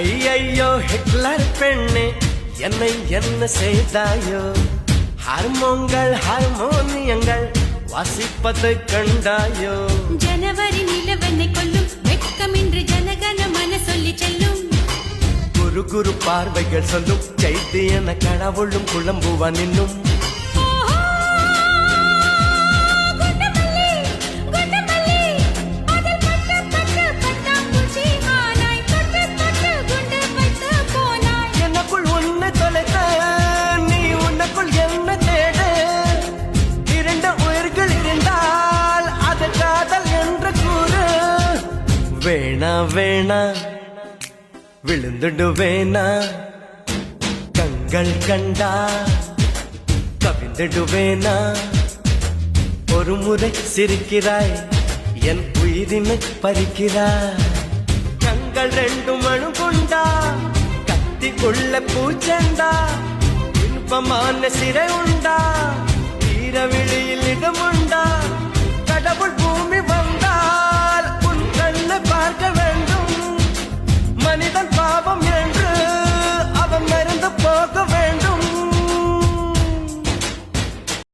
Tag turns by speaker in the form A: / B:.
A: ஐயையோ ஹிட்லர் பெண்ணே என்னை என்ன செய்தாயோ? ஹார்மோன்கள் ஹார்மோனியங்கள் வாசிப்பது கண்டாயோ?
B: ஜனவரி நிலவனை கொல்லும் வெட்கமின்றி ஜனகன மன சொல்லி செல்லும்.
A: குரு குரு பார்வைகள் சொல்லும் சைத்தியன கடவுளும் குழம்புவா நின்னும். வேணா வேணா. விழுந்துடு வேணா கண்கள் கண்டா? கவிழ்ந்துடுவேனா? ஒரு முறை சிரிக்கிறாய் என் உயிரினை பறிக்கிறாய். கண்கள் ரெண்டு மணு கொண்டா கத்தி உள்ள பூச்செண்டா? இன்பமான சிறை உண்டா?